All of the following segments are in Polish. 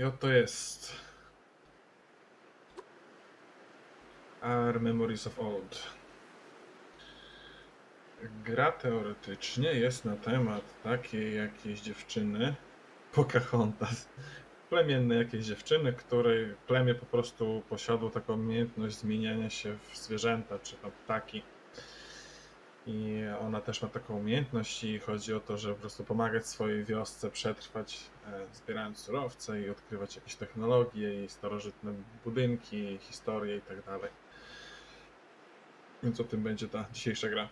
I oto jest. Our Memories of Old. Gra teoretycznie jest na temat takiej jakiejś dziewczyny, Pocahontas, plemiennej jakiejś dziewczyny, której plemię po prostu posiadło taką umiejętność zmieniania się w zwierzęta, czy tam ptaki. I ona też ma taką umiejętność i chodzi o to, żeby po prostu pomagać swojej wiosce przetrwać, e, zbierając surowce i odkrywać jakieś technologie i starożytne budynki, historie i tak dalej. Więc o tym będzie ta dzisiejsza gra.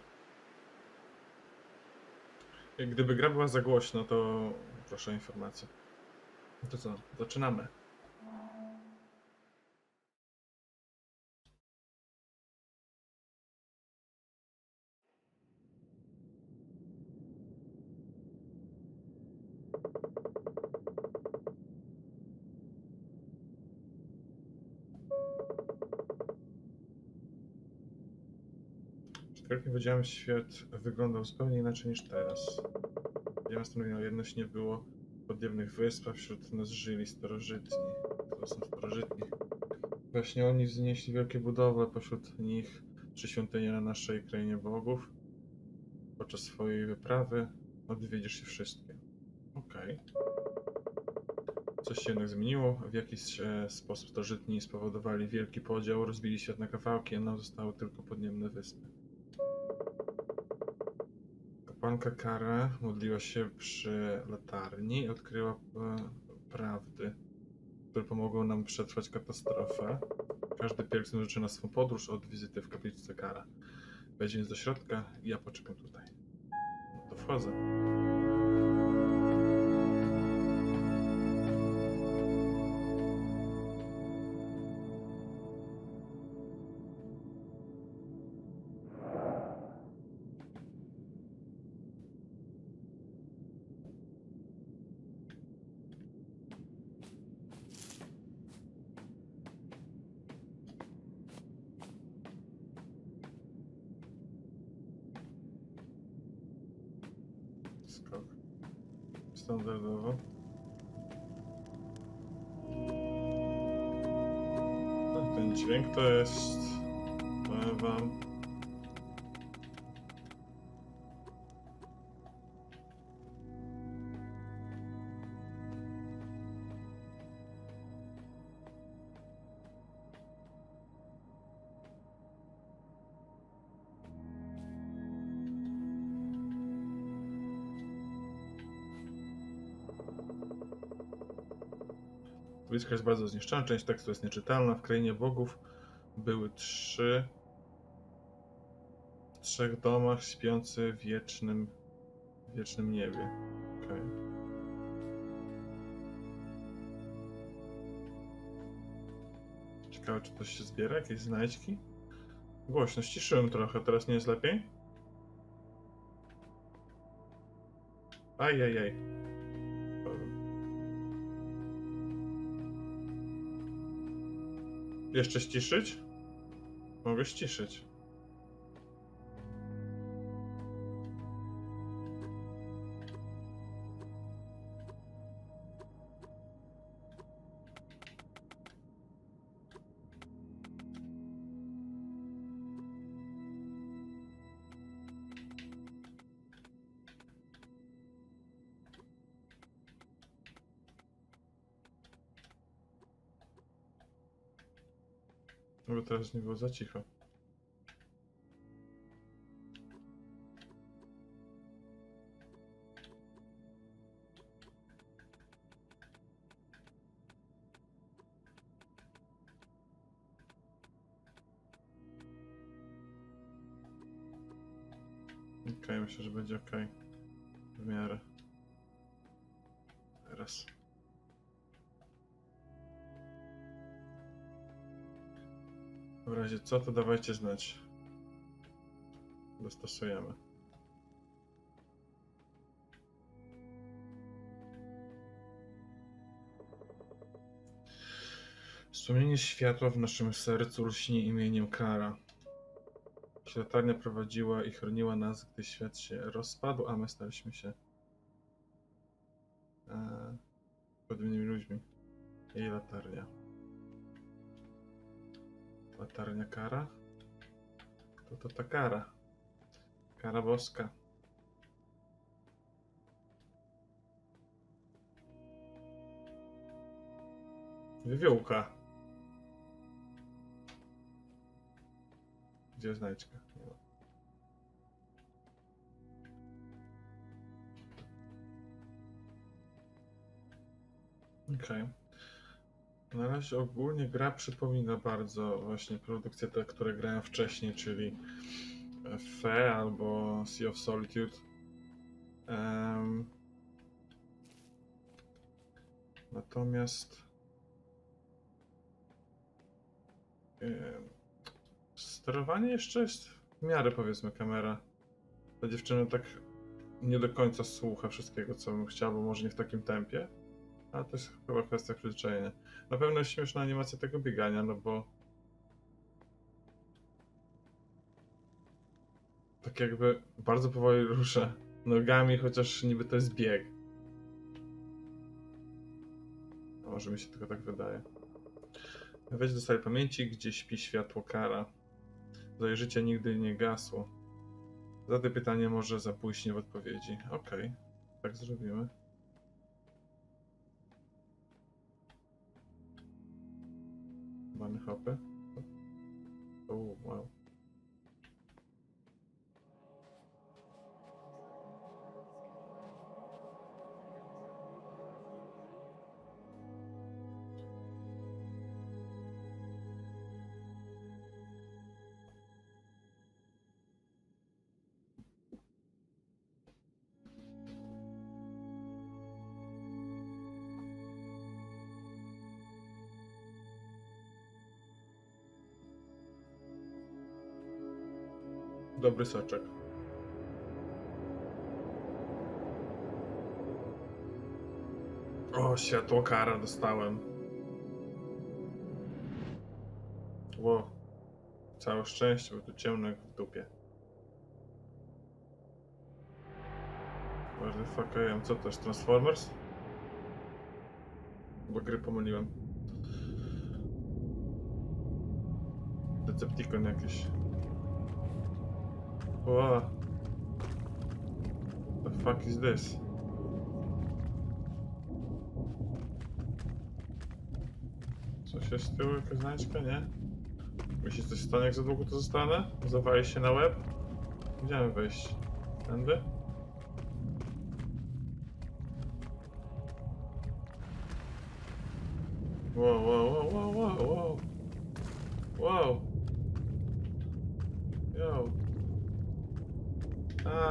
Gdyby gra była za głośno, to proszę o informację. To co, zaczynamy. Wydziałem świat wyglądał zupełnie inaczej niż teraz. Ja stanowiła jedność nie było podniebnych wysp, a wśród nas żyli starożytni. To są starożytni. Właśnie oni wznieśli wielkie budowle, pośród nich trzy świątynie na naszej krainie bogów. Podczas swojej wyprawy odwiedzisz się wszystkie. Okej. Coś się jednak zmieniło. W jakiś e, sposób starożytni spowodowali wielki podział, rozbili świat na kawałki, a nam zostały tylko podniebne wyspy. Kapłanka Kara modliła się przy latarni i odkryła e, prawdy, które pomogą nam przetrwać katastrofę. Każdy pielgrzym zaczyna swą podróż od wizyty w kapliczce Kara. Wejdź więc do środka i ja poczekam tutaj. To wchodzę. Skok. Standardowo. Ten dźwięk to jest. Powiem wam. Bliska jest bardzo zniszczona, część tekstu jest nieczytelna. W krainie bogów były trzy. W trzech domach śpiący w wiecznym, wiecznym niebie. Okej. Ciekawe, czy coś się zbiera? Jakieś znajdźki? Głośno, ściszyłem trochę, teraz nie jest lepiej? Ajajaj. Jeszcze ściszyć? Mogę ściszyć. No bo teraz nie było za cicho. Okej, myślę, że będzie ok. Co, to dawajcie znać. Dostosujemy. Wspomnienie światła w naszym sercu lśni imieniem Kara. Latarnia prowadziła i chroniła nas, gdy świat się rozpadł, a my staliśmy się e, pewnymi ludźmi. I latarnia. Latarnia kara? To to ta kara. Kara boska. Wywiołka. Gdzie znajdźka? Ma. Na razie ogólnie gra przypomina bardzo właśnie produkcje te, które grałem wcześniej, czyli Fe albo Sea of Solitude. Em, natomiast em, sterowanie jeszcze jest w miarę powiedzmy kamera. Ta dziewczyna tak nie do końca słucha wszystkiego, co bym chciał, bo może nie w takim tempie. Ale to jest chyba kwestia przyzwyczajenia. Na pewno jest śmieszna animacja tego biegania, no bo tak jakby bardzo powoli rusza nogami, chociaż niby to jest bieg. A może mi się tylko tak wydaje. Weź do stałej pamięci, gdzie śpi światło kara. Za jej życie nigdy nie gasło. Zadaj pytanie może za później w odpowiedzi. Okej, tak zrobimy. Mamy hopy. O, wow. Dobry soczek. O, światło kara dostałem. Ło. Całe szczęście, bo tu ciemno jak w dupie. I am? Co to jest? Transformers? Bo gry pomyliłem. Decepticon jakiś. Wow. The fuck is this? Coś jest z tyłu, jakaś znaczka, nie? Myślisz, coś stanie, jak za długo to zostanę? Zawali się na łeb? Gdzie wejść? Tędy? Wow, wow, wow, wow, wow, wow. Wow. Yo.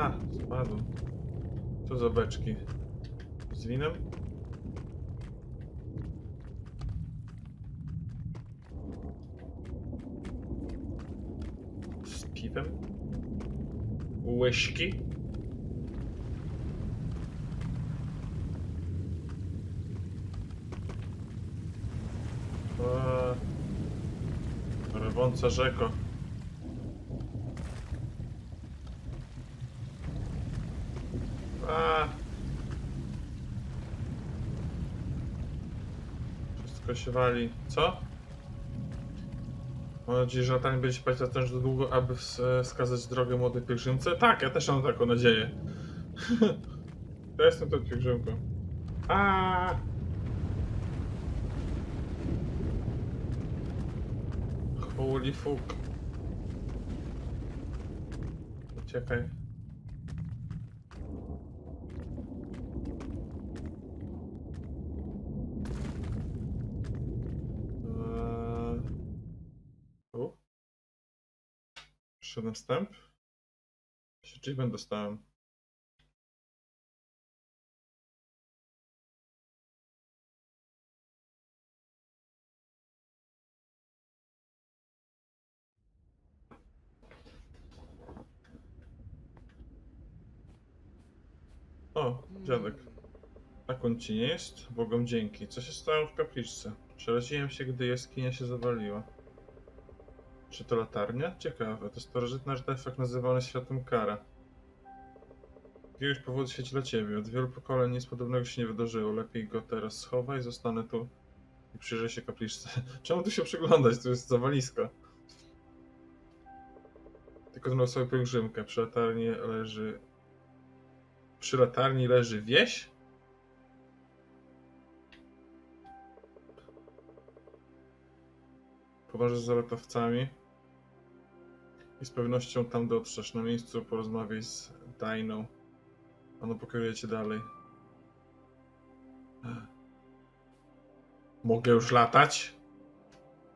A, spadł. Co za beczki? Z winem? Z piwem? Łyżki? Rewąca rzeko. A. Wszystko się wali. Co? Mam nadzieję, że latarnia będzie spać też długo, aby ws- wskazać drogę młodej pielgrzymce. Tak, ja też mam taką nadzieję. ja jestem tą pielgrzymką. A. Holy fuck. Uciekaj. Przyszedłem wstęp? Się achievement dostałem. O, dziadek. Tak nie jest? Bogom dzięki. Co się stało w kapliczce? Przeraziłem się, gdy jaskinia się zawaliła. Czy to latarnia? Ciekawe. To starożytny artefakt nazywany światłem kara. Jakiegoś powodu świeci dla ciebie. Od wielu pokoleń nic podobnego się nie wydarzyło. Lepiej go teraz schowaj. Zostanę tu i przyjrzę się kapliczce. Czemu tu się przyglądać? Tu jest zawalisko. Tylko znał sobie pielgrzymkę. Przy latarni leży... Przy latarni leży wieś? Poważę z latawcami. I z pewnością tam dotrzesz. Na miejscu porozmawiaj z Dainą. Ono pokieruje cię dalej. Mogę już latać?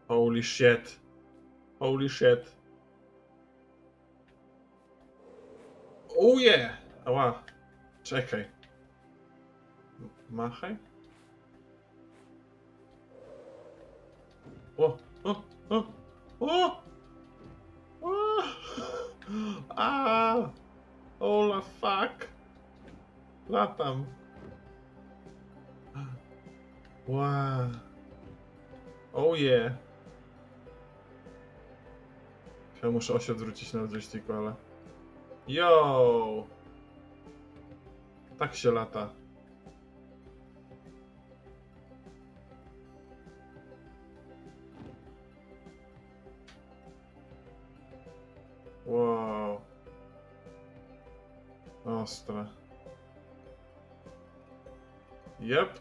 Holy shit. Holy shit. Oh yeah! Ała. Czekaj. Machaj? O, o, o! o! A! Ola fuck! Latam. Wow. Oh yeah. Ja muszę oś odwrócić na joysticku, ale... Yo! Tak się lata. Wow. Ostre. Jep.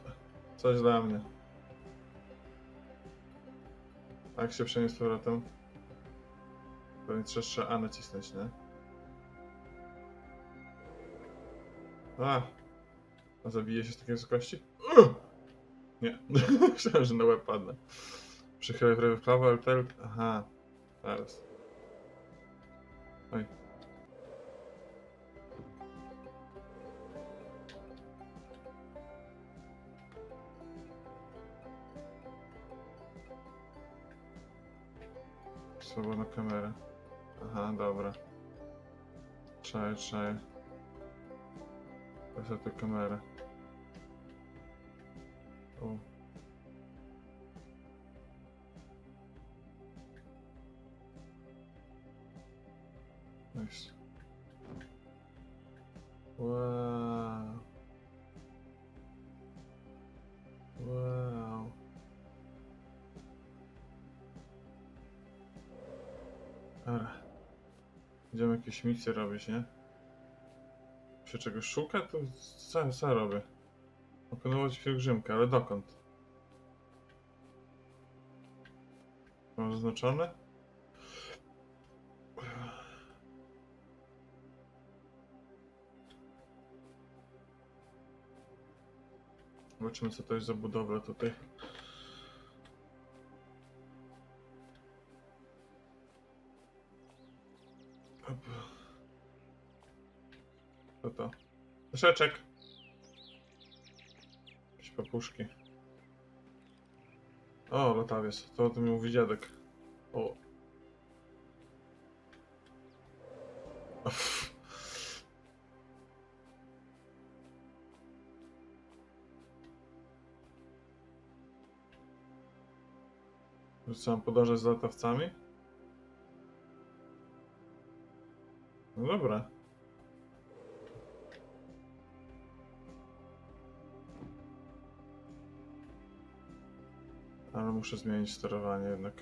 Coś dla mnie. Tak się przeniósł z powrotem. Pewnie trzeba jeszcze A nacisnąć, nie? A! A zabije się z takiej wysokości? Nie. Myślałem, że na łeb padnę. Przychylę w prawo, LTL. Aha. Teraz. Oj. Słowo na. Aha, dobra. Czaję, czaję. Weź tę kamerę. O. Nice. Wow. Wow. Dobra. Będziemy jakieś misje robić, nie? się czegoś szuka, to co, co robię? Pokonywać pielgrzymkę, ale dokąd? Mam zaznaczone? Zobaczymy co to jest za budowla tutaj. Co to? Rzeczek. Jakieś papuszki. O, latawiec. To o tym mówi dziadek. O. Rzucam podążać z latawcami? No dobra. Ale muszę zmienić sterowanie jednak.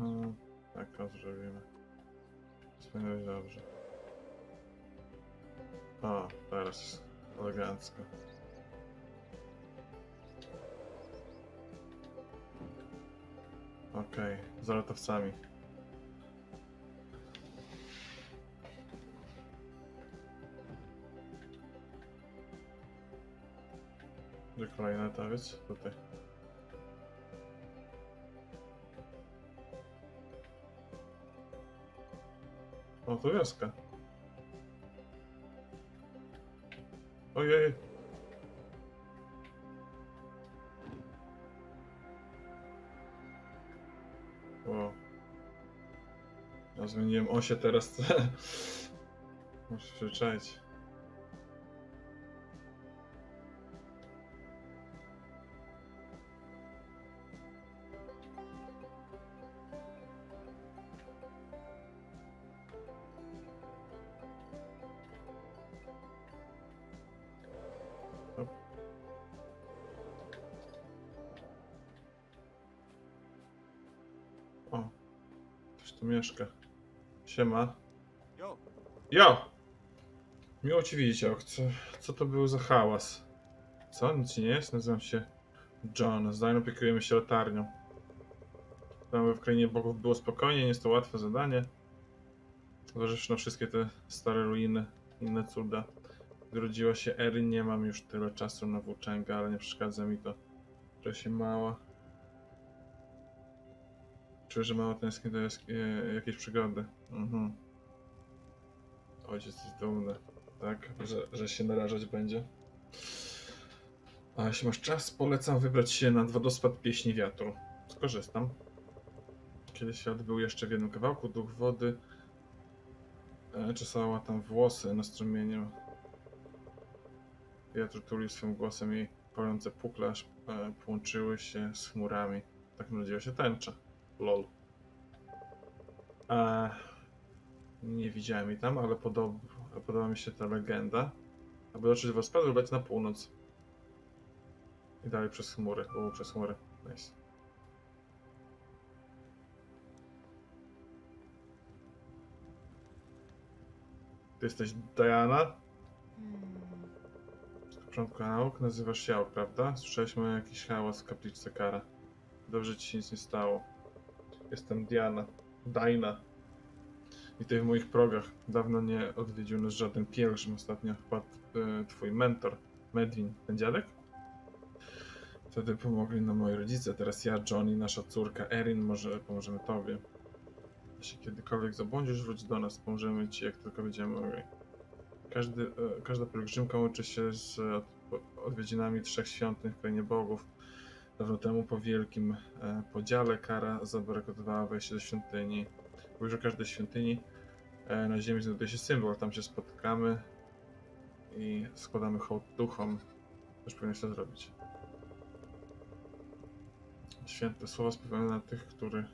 No, tak to zrobimy. Wspaniale dobrze. O, teraz elegancko. Okej, z latawcami. Gdzie kolejny latawiec? Tutaj. To wioska. Ojej. Wow. Ja zmieniłem osie teraz. Muszę przyczaić. Mieszka. Siema. Yo, Jo! Miło cię widzieć. Co, co to był za hałas? Co? Nic ci nie jest? Nazywam się John. Z Dino opiekujemy się latarnią. Tam w krainie bogów było spokojnie, nie jest to łatwe zadanie. Zważywszy na wszystkie te stare ruiny, inne cuda. Gdy rodziła się Erin, nie mam już tyle czasu na włóczęgę, ale nie przeszkadza mi to, że się mała. Czuję, że mała tęskni do e, jakiejś przygody. Mhm. Ojciec jest dumny, tak? Że, że się narażać będzie. A jeśli masz czas, polecam wybrać się na wodospad Pieśni Wiatru. Skorzystam. Kiedy świat był jeszcze w jednym kawałku, duch wody e, czesała tam włosy na strumieniu. Wiatr tulił swym głosem jej pojące pukle, aż e, połączyły się z chmurami. Tak nudziła się tęcza. Lol. E, nie widziałem jej tam, ale podob, podoba mi się ta legenda. Aby dotrzeć do wodospadu, leć na północ. I dalej przez chmury. U, przez chmury. Nice. Ty jesteś Diana? W początku nauk nazywasz się Auk, prawda? Słyszeliśmy jakiś hałas w kapliczce Kara. Dobrze ci się nic nie stało. Jestem Diana. Dina. I tutaj w moich progach dawno nie odwiedził nas żaden pielgrzym. Ostatnio wpadł e, twój mentor, Medwin. Ten dziadek? Wtedy pomogli nam moi rodzice. Teraz ja, John i nasza córka Erin może pomożemy tobie. Jeśli kiedykolwiek zabłądzisz, wróć do nas. Pomożemy ci, jak tylko będziemy mogli. Każdy, e, każda pielgrzymka łączy się z od, odwiedzinami trzech świątyń w krainie bogów. Dawno temu po wielkim e, podziale Kara zabarykadowała wejście do świątyni. Pobliżu każdej świątyni e, na ziemi znajduje się symbol. Tam się spotkamy i składamy hołd duchom. Też powinieneś to zrobić. Święte słowa spływają na tych, który,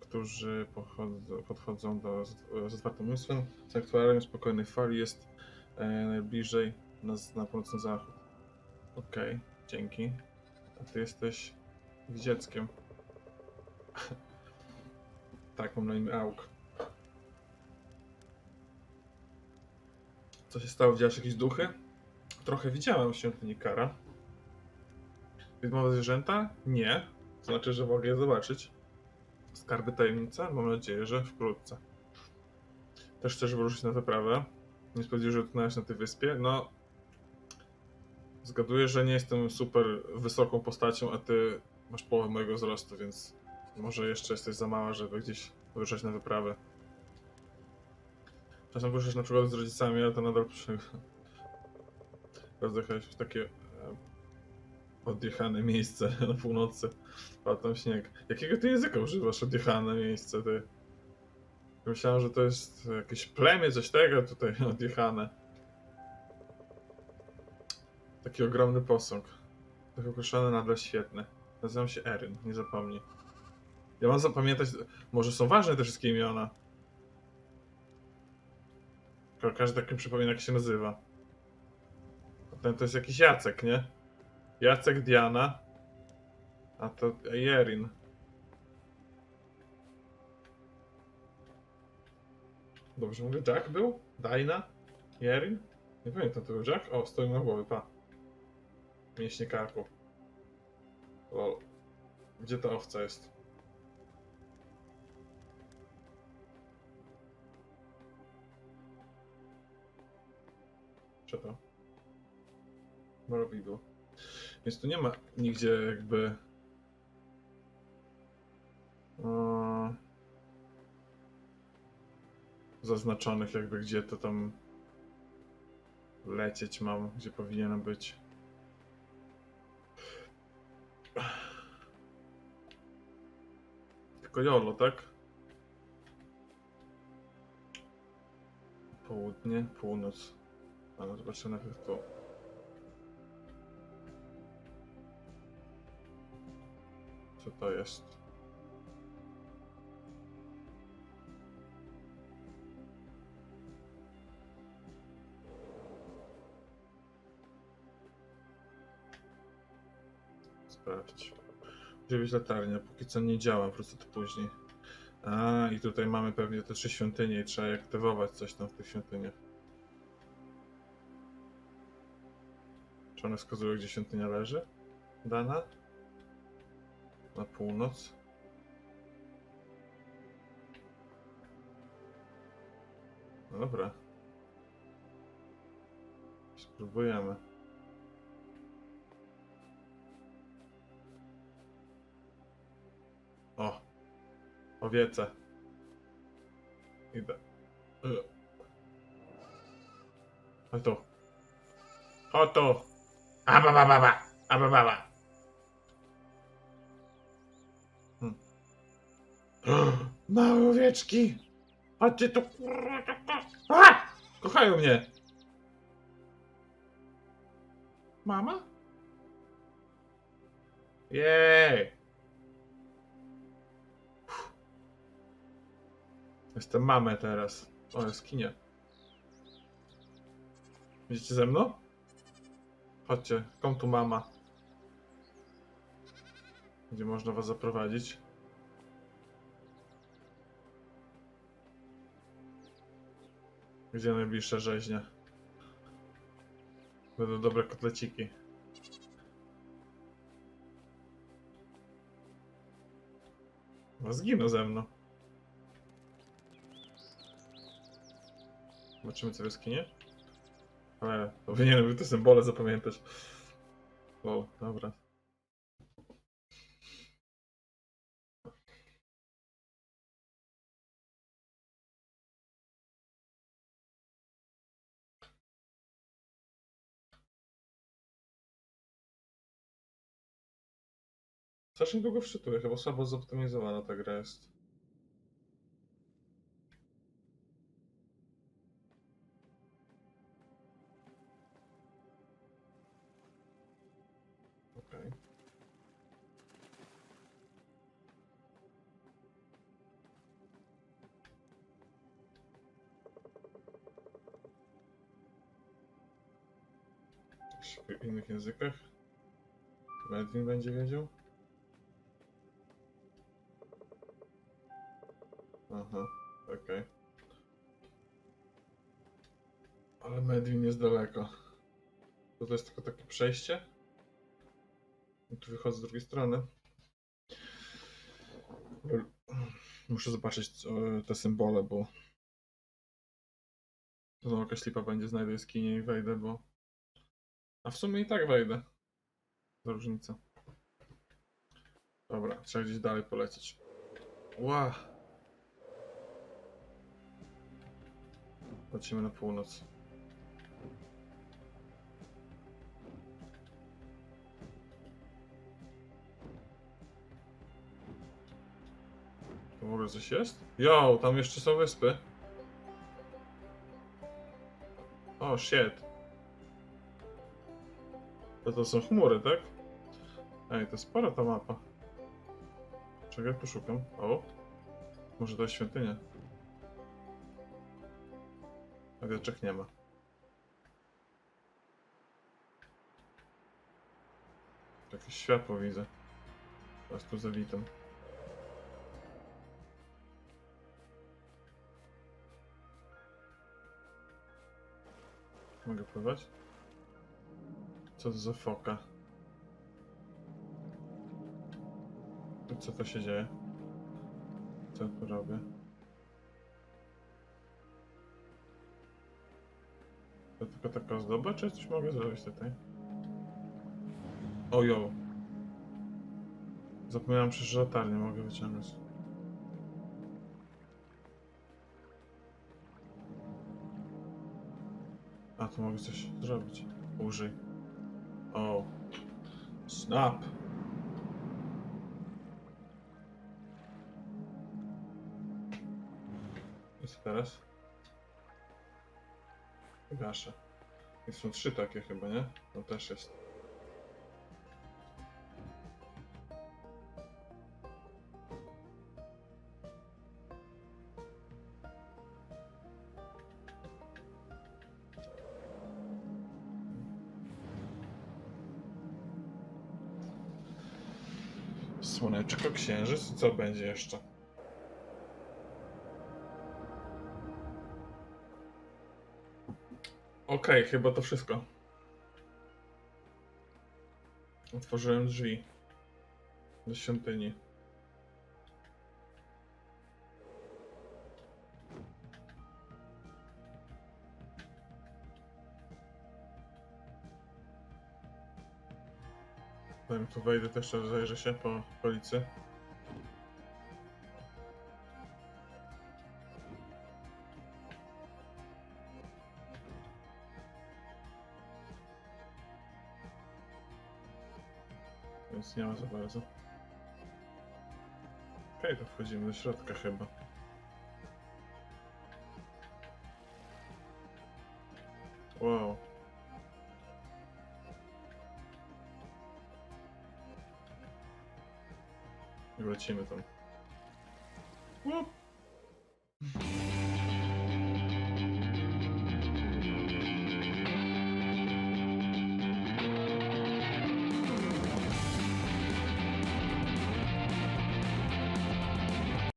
którzy pochodzą, podchodzą do, z otwartym umysłem. Sanktuarium spokojnej fali jest e, najbliżej nas na północny zachód. Okej, dzięki. A ty jesteś dzieckiem. tak, mam na imię Auk. Co się stało? Widziałeś jakieś duchy? Trochę widziałem w świątyni Kara. Widmowe zwierzęta? Nie. To znaczy, że mogę je zobaczyć. Skarby tajemnica? Mam nadzieję, że wkrótce. Też chcesz wyruszyć na tę prawę? Nie spodziewasz, że utknąłeś na tej wyspie? No... Zgaduję, że nie jestem super wysoką postacią, a ty masz połowę mojego wzrostu, więc może jeszcze jesteś za mała, żeby gdzieś wyruszać na wyprawę. Czasem wyruszasz na przykład z rodzicami, ale to nadal. Rozdechałeś w takie e, odjechane miejsce na północy. Padł tam śnieg. Jakiego ty języka używasz odjechane miejsce, ty? Myślałem, że to jest jakieś plemię, coś tego tutaj odjechane. Taki ogromny posąg. Tak określony nadal świetny. Nazywam się Erin, nie zapomnij. Ja mam zapamiętać, może są ważne te wszystkie imiona. Tylko każdy tak mi przypomina, jak się nazywa. Potem to jest jakiś Jacek, nie? Jacek, Diana. A to Erin. Dobrze mówię, Jack był? Dina? Jerin? Nie pamiętam, to był Jack? O, stoi na głowie, pa. Mięśnie karku. Lol. Gdzie ta owca jest? To? Morowidło. Więc tu nie ma nigdzie jakby... Zaznaczonych jakby gdzie to tam lecieć mam, gdzie powinienem być. Tylko Jolo, tak? Południe, północ. Ale zobaczymy najpierw tu. Co to jest? Sprawdź. Być latarnia, póki co nie działa, wrócę tu później. A, i tutaj mamy pewnie te trzy świątynie i trzeba je aktywować coś tam w tych świątyniach. Czy one wskazują, gdzie świątynia leży? Dana? Na północ? No dobra. Spróbujemy. O! Owiece. Idę. Y. Chodź tu. Chodź tu. Aba, ba, ba, ba. Aba, ba, ba. Hmm. Małe owieczki. Chodźcie tu. A! Kochają mnie. Mama? Jej. Jestem mamę teraz. O, jaskinie. Idziecie ze mną? Chodźcie, kom tu mama. Gdzie można was zaprowadzić? Gdzie najbliższa rzeźnia? Będą dobre kotleciki. No zginął ze mną. Zobaczymy co w jaskinie. Ale powinienem był te symbole zapamiętać. O, dobra. Strasznie długo wczytuję, chyba słabo zoptymalizowana ta gra jest. W innych językach? Medwin będzie wiedział? Aha, okej. Ale Medwin jest daleko. To, to jest tylko takie przejście? I tu wychodzę z drugiej strony. Muszę zobaczyć co, te symbole, bo znowu jakaś lipa będzie, znajdę jaskinię i wejdę, bo... A w sumie i tak wejdę. To różnica. Dobra, trzeba gdzieś dalej polecieć. Ła! Lecimy na północ. Tu w ogóle coś jest? Jo, tam jeszcze są wyspy. O, shit. To to są chmury, tak? Ej, to spora ta mapa. Czego ja tu szukam? O, może to jest świątynia. A wiaczek nie ma. Jakieś światło widzę. Teraz tu zawitam. Mogę pływać? Co to za foka? Co to się dzieje? Co tu robię? To tylko taka ozdoba, czy coś mogę zrobić tutaj? Ojo! Zapomniałem przecież, że latarnię mogę wyciągnąć. A, tu mogę coś zrobić. Użyj. O. Snap! I co teraz? Gaszę. I są trzy takie chyba, nie? No też jest. księżyc i co będzie jeszcze? Okej, okay, chyba to wszystko. Otworzyłem drzwi do świątyni. Zanim tu wejdę, też zajrzę się po okolicy. Nie ma za bardzo. Okej, to wchodzimy do środka chyba. Wow. I lecimy tam.